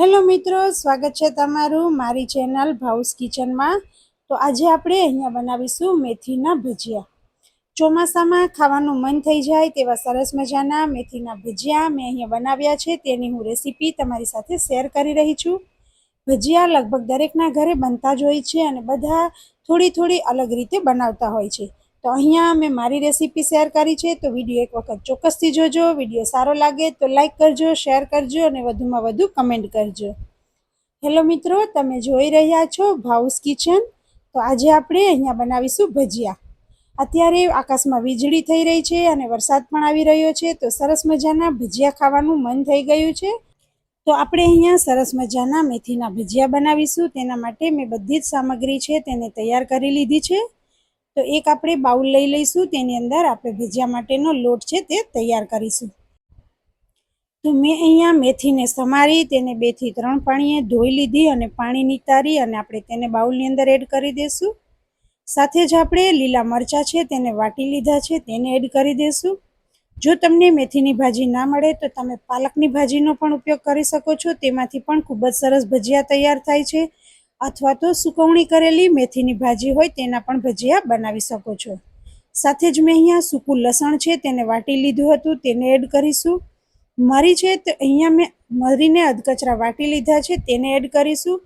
Hello મિત્રો, સ્વાગત છે તમારું મારી ચેનલ ભાઉસ કિચનમાં. તો આજે આપણે અહીંયા બનાવીશું મેથીના ભજીયા. ચોમાસામાં ખાવાનું મન થઈ જાય તેવા સરસ મજાના મેથીના ભજીયા મેં અહીંયા બનાવ્યા છે, તેની હું રેસીપી તમારી સાથે શેર કરી રહી છું. ભજીયા લગભગ દરેકના ઘરે બનતા જ હોય છે અને બધા થોડી થોડી અલગ રીતે બનાવતા હોય છે. તો અહીંયા મેં મારી રેસીપી શેર કરી છે, તો વીડિયો એક વખત ચોક્કસથી જોજો, વીડિયો સારો લાગે તો લાઈક કરજો, શેર કરજો અને વધુમાં વધુ કમેન્ટ કરજો. હેલો મિત્રો, તમે જોઈ રહ્યા છો ભાઉસ કિચન. તો આજે આપણે અહીંયા બનાવીશું ભજીયા. અત્યારે આકાશમાં વીજળી થઈ રહી છે અને વરસાદ પણ આવી રહ્યો છે, તો સરસ મજાના ભજીયા ખાવાનું મન થઈ ગયું છે. તો આપણે અહીંયા સરસ મજાના મેથીના ભજીયા બનાવીશું. તેના માટે મેં બધી જ સામગ્રી છે, તેને તૈયાર કરી લીધી છે. તો એક આપણે બાઉલ લઈ લઈશું, તેની અંદર આપણે ભજીયા માટેનો લોટ છે તે તૈયાર કરીશું. તો મેં અહીંયા મેથીને સમારી, તેને બેથી ત્રણ પાણીએ ધોઈ લીધી અને પાણી નિતારી અને આપણે તેને બાઉલની અંદર એડ કરી દઈશું સાથે જ આપણે લીલા મરચાં છે તેને વાટી લીધા છે, તેને એડ કરી દઈશું જો તમને મેથીની ભાજી ના મળે તો તમે પાલકની ભાજીનો પણ ઉપયોગ કરી શકો છો, તેમાંથી પણ ખૂબ જ સરસ ભજીયા તૈયાર થાય છે. અથવા તો સુકવણી કરેલી મેથીની ભાજી હોય તેના પણ ભજીયા બનાવી શકો છો. સાથે જ મેં અહીંયા સૂકું લસણ છે તેને વાટી લીધું હતું, તેને એડ કરીશું. મરી છે તો અહીંયા મેં મરીને અધકચરા વાટી લીધા છે, તેને એડ કરીશું.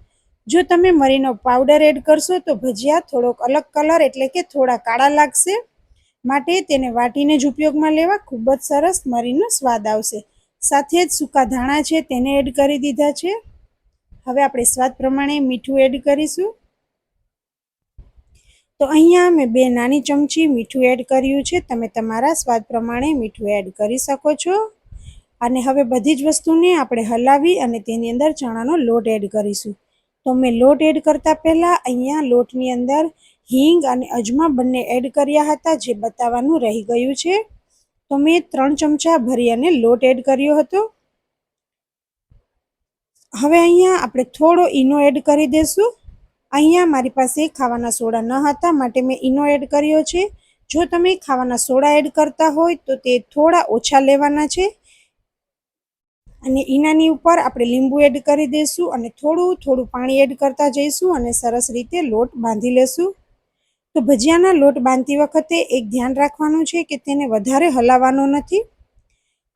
જો તમે મરીનો પાવડર એડ કરશો તો ભજીયા થોડોક અલગ કલર એટલે કે થોડા કાળા લાગશે. માટે તેને વાટીને જ ઉપયોગમાં લેવા ખૂબ જ સરસ મરીનો સ્વાદ આવશે. સાથે જ સૂકા ધાણા છે તેને એડ કરી દીધા છે. હવે આપણે સ્વાદ પ્રમાણે મીઠું એડ કરીશું. તો અહીંયા મેં બે નાની ચમચી મીઠું એડ કર્યું છે. તમે તમારા સ્વાદ પ્રમાણે મીઠું એડ કરી શકો છો. અને હવે બધી જ વસ્તુને આપણે હલાવી અને તેની અંદર ચણાનો લોટ એડ કરીશું. તો મેં લોટ એડ કરતાં પહેલાં અહીંયા લોટની અંદર હિંગ અને અજમા બંને એડ કર્યા હતા જે બતાવવાનું રહી ગયું છે. તો મેં ત્રણ ચમચા ભરી અને લોટ એડ કર્યો હતો. હવે અહીંયા આપણે થોડો ઈનો એડ કરી દઈશું અહીંયા મારી પાસે ખાવાના સોડા ન હતા, માટે મેં ઈનો એડ કર્યો છે. જો તમે ખાવાના સોડા એડ કરતા હોય, તો તે થોડા ઓછા લેવાના છે. અને ઈનાની ઉપર આપણે લીંબુ એડ કરી દઈશું અને થોડું થોડું પાણી એડ કરતા જઈશું અને સરસ રીતે લોટ બાંધી લેશું. તો ભજીયાના લોટ બાંધતી વખતે એક ધ્યાન રાખવાનું છે કે તેને વધારે હલાવવાનો નથી.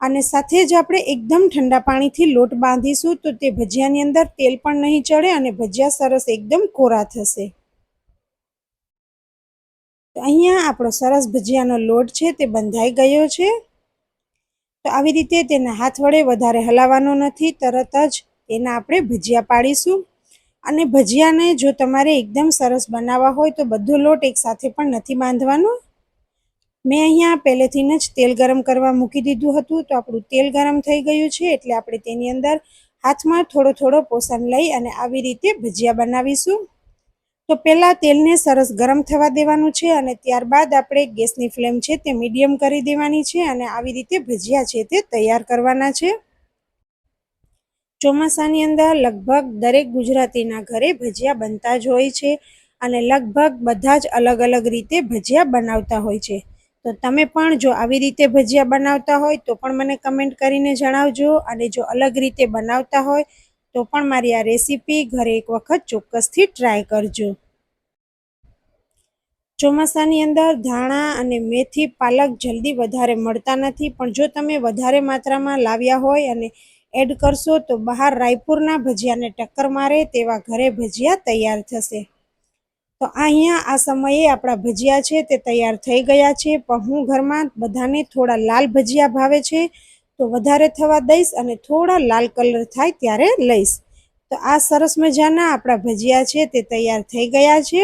અને સાથે જ આપણે એકદમ ઠંડા પાણીથી લોટ બાંધીશું તો તે ભજીયાની અંદર તેલ પણ નહીં ચડે અને ભજીયા સરસ એકદમ કોરા થશે. તો અહીંયા આપણો સરસ ભજીયાનો લોટ છે તે બંધાઈ ગયો છે. તો આવી રીતે તેને હાથ વડે વધારે હલાવવાનો નથી, તરત જ એના આપણે ભજીયા પાડીશું. અને ભજીયાને જો તમારે એકદમ સરસ બનાવવા હોય તો બધો લોટ એકસાથે પણ નથી બાંધવાનો. મેં અહીંયા પહેલેથી જ તેલ ગરમ કરવા મૂકી દીધું હતું. તો આપણું તેલ ગરમ થઈ ગયું છે એટલે આપણે તેની અંદર હાથમાં થોડો થોડો પોષણ લઈ અને આવી રીતે ભજીયા બનાવીશું. તો પહેલાં તેલને સરસ ગરમ થવા દેવાનું છે અને ત્યારબાદ આપણે ગેસની ફ્લેમ છે તે મીડિયમ કરી દેવાની છે અને આવી રીતે ભજીયા છે તે તૈયાર કરવાના છે. ચોમાસાની અંદર લગભગ દરેક ગુજરાતીના ઘરે ભજીયા બનતા જ હોય છે અને લગભગ બધા જ અલગ અલગ રીતે ભજીયા બનાવતા હોય છે. તો તમે પણ જો આવી રીતે ભજીયા બનાવતા હોય તો પણ મને કમેન્ટ કરીને જણાવજો. અને જો અલગ રીતે બનાવતા હોય તો પણ મારી આ રેસીપી ઘરે એક વખત ચોક્કસથી ટ્રાય કરજો. ચોમાસાની અંદર ધાણા અને મેથી પાલક જલ્દી વધારે મળતા નથી. પણ જો તમે વધારે માત્રામાં લાવ્યા હોય અને એડ કરશો તો બહાર રાયપુરના ભજીયાને ટક્કર મારે તેવા ઘરે ભજીયા તૈયાર થશે. તો અહીંયા આ સમયે આપણા ભજીયા છે તે તૈયાર થઈ ગયા છે, પણ હું ઘરમાં બધાને થોડા લાલ ભજીયા ભાવે છે, તો વધારે થવા દઈશ અને થોડા લાલ કલર થાય ત્યારે લઈશ. તો આ સરસ મજાના આપણા ભજીયા છે તે તૈયાર થઈ ગયા છે.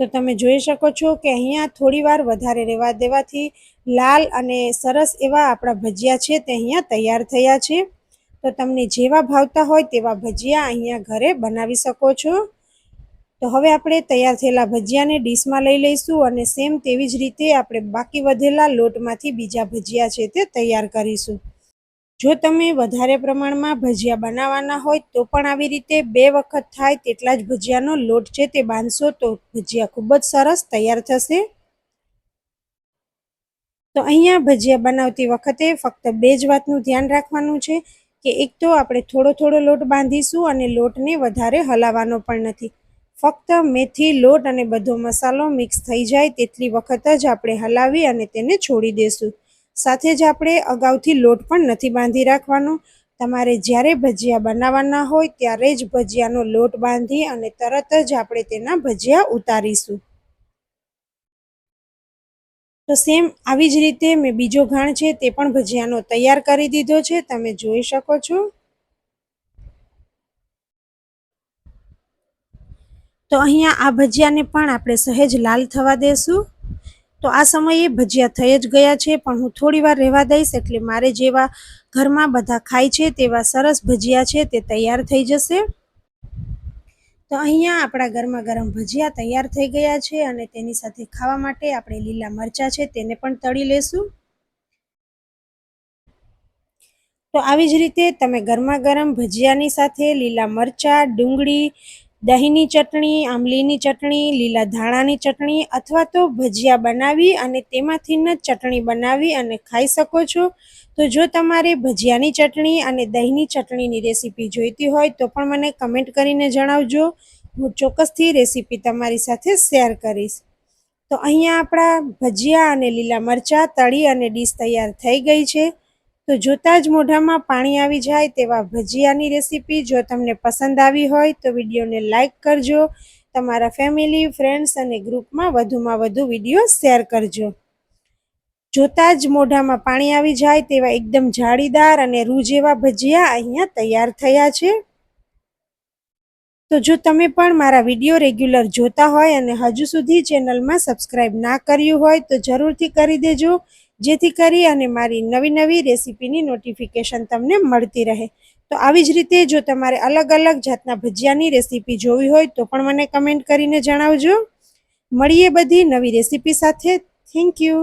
તો તમે જોઈ શકો છો કે અહીંયા થોડી વાર વધારે રહેવા દેવાથી લાલ અને સરસ એવા આપણા ભજીયા છે તે અહીંયા તૈયાર થયા છે. તો તમને જેવા ભાવતા હોય તેવા ભજીયા અહીંયા ઘરે બનાવી શકો છો. તો હવે આપણે તૈયાર થયેલા ભજીયાને ડીશમાં લઈ લઈશું અને સેમ તેવી જ રીતે આપણે બાકી વધેલા લોટમાંથી બીજા ભજીયા છે તે તૈયાર કરીશું. જો તમે વધારે પ્રમાણમાં ભજીયા બનાવવાના હોય તો પણ આવી રીતે બે વખત થાય તેટલા જ ભજીયાનો લોટ છે તે બાંધશો તો ભજીયા ખૂબ જ સરસ તૈયાર થશે. તો અહીંયા ભજીયા બનાવતી વખતે ફક્ત બે જ વાતનું ધ્યાન રાખવાનું છે. કે એક તો આપણે થોડો થોડો લોટ બાંધીશું અને લોટને વધારે હલાવવાનો પણ નથી. ફક્ત મેથી, લોટ અને બધો મસાલો મિક્સ થઈ જાય તેટલી વખત જ આપણે હલાવી અને તેને છોડી દેશું. સાથે જ આપણે અગાઉથી લોટ પણ નથી બાંધી રાખવાનો. તમારે જ્યારે ભજીયા બનાવવાના હોય ત્યારે જ ભજીયાનો લોટ બાંધી અને તરત જ આપણે તેના ભજીયા ઉતારીશું. તો સેમ આવી જ રીતે મેં બીજો ઘાણ છે તે પણ ભજીયાનો તૈયાર કરી દીધો છે. તમે જોઈ શકો છો. તો અહીંયા આ ભજીયાને પણ આપણે સહેજ લાલ થવા દેશું. તો આ સમયે ભજીયા થઈ જ ગયા છે, પણ હું થોડી વાર રહેવા દઈશ એટલે મારે જેવા ઘરમાં બધા ખાય છે તેવા સરસ ભજીયા છે તે તૈયાર થઈ જશે. તો અહીંયા આપણા ગરમા ગરમ ભજીયા તૈયાર થઈ ગયા છે અને તેની સાથે ખાવા માટે આપણે લીલા મરચાં છે તેને પણ તળી લેશું. તો આવી જ રીતે તમે ગરમા ગરમ ભજીયાની સાથે લીલા મરચાં, ડુંગળી દહીંની ચટણી, આંબલીની ચટણી, લીલા ધાણાની ચટણી અથવા તો ભજીયા બનાવી અને તેમાંથી જ ચટણી બનાવી અને ખાઈ શકો છો. તો જો તમારે ભજીયાની ચટણી અને દહીંની ચટણીની રેસીપી જોઈતી હોય તો પણ મને કમેન્ટ કરીને જણાવજો. હું ચોક્કસથી રેસીપી તમારી સાથે શેર કરીશ. તો અહીંયા આપણા ભજીયા અને લીલા મરચાં, તળી અને ડીશ તૈયાર થઈ ગઈ છે. તો જોતાં જ મોઢામાં પાણી આવી જાય તેવા ભજીયાની રેસીપી જો તમને પસંદ આવી હોય તો વિડીયોને લાઇક કરજો, તમારા ફેમિલી, ફ્રેન્ડ્સ અને ગ્રુપમાં વધુમાં વધુ વીડિયો શેર કરજો. જોતાં જ મોઢામાં પાણી આવી જાય તેવા એકદમ જાળીદાર અને રૂ જેવા ભજીયા અહીંયા તૈયાર થયા છે. તો જો તમે પણ મારા વીડિયો રેગ્યુલર જોતા હોય અને હજુ સુધી ચેનલમાં સબસ્ક્રાઈબ ના કર્યું હોય તો જરૂરથી કરી દેજો. જેથી કરી અને મારી નવી નવી રેસીપીની નોટિફિકેશન તમને મળતી રહે. તો આવી જ રીતે જો તમારે અલગ અલગ જાતના ભજીયાની રેસીપી જોવી હોય તો પણ મને કમેન્ટ કરીને જણાવજો. મળીએ બધી નવી રેસીપી સાથે. Thank you